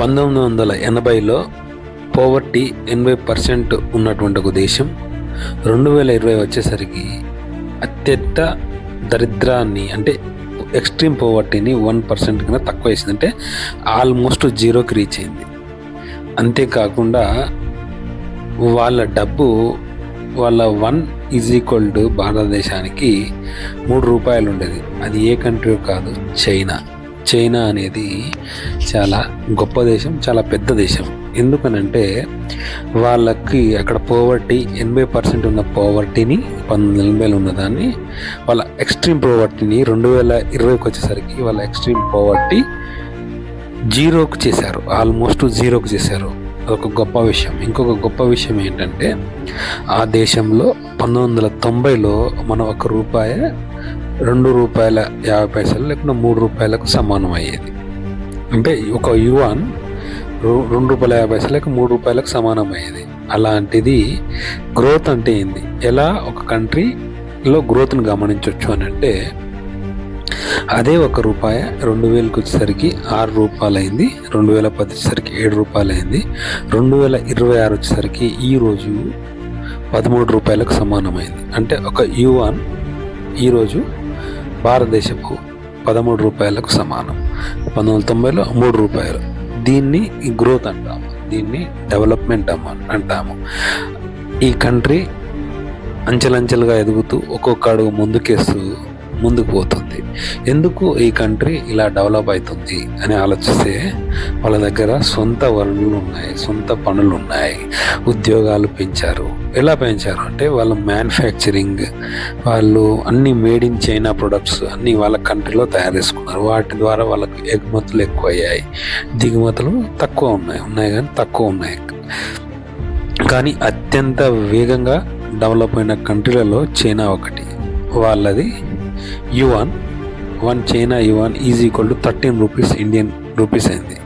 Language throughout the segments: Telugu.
పంతొమ్మిది వందల ఎనభైలో పోవర్టీ ఎనభై పర్సెంట్ ఉన్నటువంటి ఒక దేశం. రెండు వేల ఇరవై వచ్చేసరికి అత్యంత దరిద్రాన్ని అంటే ఎక్స్ట్రీమ్ పోవర్టీని వన్ పర్సెంట్ కన్నా తక్కువ వేసింది. అంటే ఆల్మోస్ట్ జీరోకి రీచ్ అయింది. అంతేకాకుండా వాళ్ళ డబ్బు వాళ్ళ వన్ ఈజ్ ఈక్వల్ టు భారతదేశానికి మూడు రూపాయలు ఉండేది. అది ఏ కంట్రీ కాదు చైనా. చైనా అనేది చాలా గొప్ప దేశం చాలా పెద్ద దేశం. ఎందుకనంటే వాళ్ళకి అక్కడ పోవర్టీ ఎనభై పర్సెంట్ ఉన్న పోవర్టీని పంతొమ్మిది ఎనభైలో ఉన్నదాన్ని వాళ్ళ ఎక్స్ట్రీమ్ పోవర్టీని రెండు వేల ఇరవైకి వచ్చేసరికి వాళ్ళ ఎక్స్ట్రీమ్ పోవర్టీ జీరోకు చేశారు. ఆల్మోస్ట్ జీరోకు చేశారు. అదొక గొప్ప విషయం. ఇంకొక గొప్ప విషయం ఏంటంటే ఆ దేశంలో పంతొమ్మిది వందల తొంభైలో మనం ఒక రూపాయి రెండు రూపాయల యాభై పైసలు లేకుండా మూడు రూపాయలకు సమానం అయ్యేది. అంటే ఒక యువాన్ రెండు రూపాయల యాభై పైసలు మూడు రూపాయలకు సమానం అయ్యేది. అలాంటిది గ్రోత్ అంటే ఏంది? ఎలా ఒక కంట్రీలో గ్రోత్ని గమనించవచ్చు అని అంటే అదే ఒక రూపాయి రెండు వేలకు వచ్చేసరికి ఆరు రూపాయలు అయింది రెండు వేల పది వచ్చేసరికి ఏడు రూపాయలు అయింది రెండు వేల ఇరవై ఆరు వచ్చేసరికి ఈరోజు పదమూడు రూపాయలకు సమానమైంది. అంటే ఒక యువాన్ ఈరోజు భారతదేశపు పదమూడు రూపాయలకు సమానం. పంతొమ్మిది వందల తొంభైలో మూడు రూపాయలు. దీన్ని గ్రోత్ అంటాము. దీన్ని డెవలప్మెంట్ అమ్మ అంటాము. ఈ కంట్రీ అంచెలంచెలుగా ఎదుగుతూ ఒక్కొక్క అడుగు ముందుకేస్తూ ముందుకు పోతుంది. ఎందుకు ఈ కంట్రీ ఇలా డెవలప్ అవుతుంది అని ఆలోచిస్తే వాళ్ళ దగ్గర సొంత వనరులు ఉన్నాయి సొంత పనులు ఉన్నాయి. ఉద్యోగాలు పెంచారు. ఎలా పెంచారు అంటే వాళ్ళ మ్యానుఫ్యాక్చరింగ్ వాళ్ళు అన్ని మేడ్ ఇన్ చైనా ప్రొడక్ట్స్ అన్నీ వాళ్ళ కంట్రీలో తయారు చేసుకున్నారు. వాటి ద్వారా వాళ్ళకి ఎగుమతులు ఎక్కువ అయ్యాయి దిగుమతులు తక్కువ ఉన్నాయి ఉన్నాయి కానీ తక్కువ ఉన్నాయి. కానీ అత్యంత వేగంగా డెవలప్ అయిన కంట్రీలలో చైనా ఒకటి. వాళ్ళది yuan one China yuan is equal to thirteen rupees Indian rupees అయింది.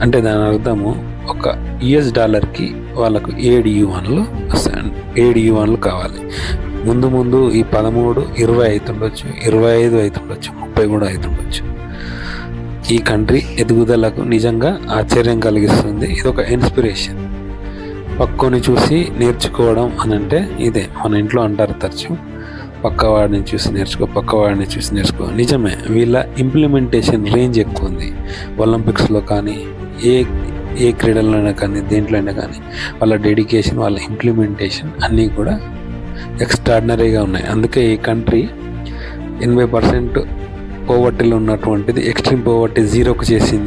అంటే దాని అర్థము ఒక యుఎస్ డాలర్కి వాళ్ళకు ఏడు యువాన్లు వస్తాయి. ఏడు యువాన్లు కావాలి. ముందు ముందు ఈ పదమూడు ఇరవై అవుతుండొచ్చు ఇరవై ఐదు అవుతుండొచ్చు ముప్పై కూడా అవుతుండొచ్చు ఈ కంట్రీ ఎదుగుదలకు నిజంగా ఆశ్చర్యం కలిగిస్తుంది. ఇది ఒక ఇన్స్పిరేషన్ పక్కని చూసి నేర్చుకోవడం అని అంటే ఇదే. మన ఇంట్లో అంటారు తరచు పక్కవాడిని చూసి నేర్చుకో పక్కవాడిని చూసి నేర్చుకో. నిజమే వీళ్ళ ఇంప్లిమెంటేషన్ రేంజ్ ఎక్కువ ఉంది. ఒలింపిక్స్లో కానీ ఏ ఏ క్రీడలైనా కానీ దేంట్లోనైనా కానీ వాళ్ళ డెడికేషన్ వాళ్ళ ఇంప్లిమెంటేషన్ అన్నీ కూడా ఎక్స్ట్రాడినరీగా ఉన్నాయి. అందుకే ఈ కంట్రీ ఎనభై పర్సెంట్ పోవర్టీలో ఉన్నటువంటిది ఎక్స్ట్రీమ్ పోవర్టీ జీరోకు చేసింది.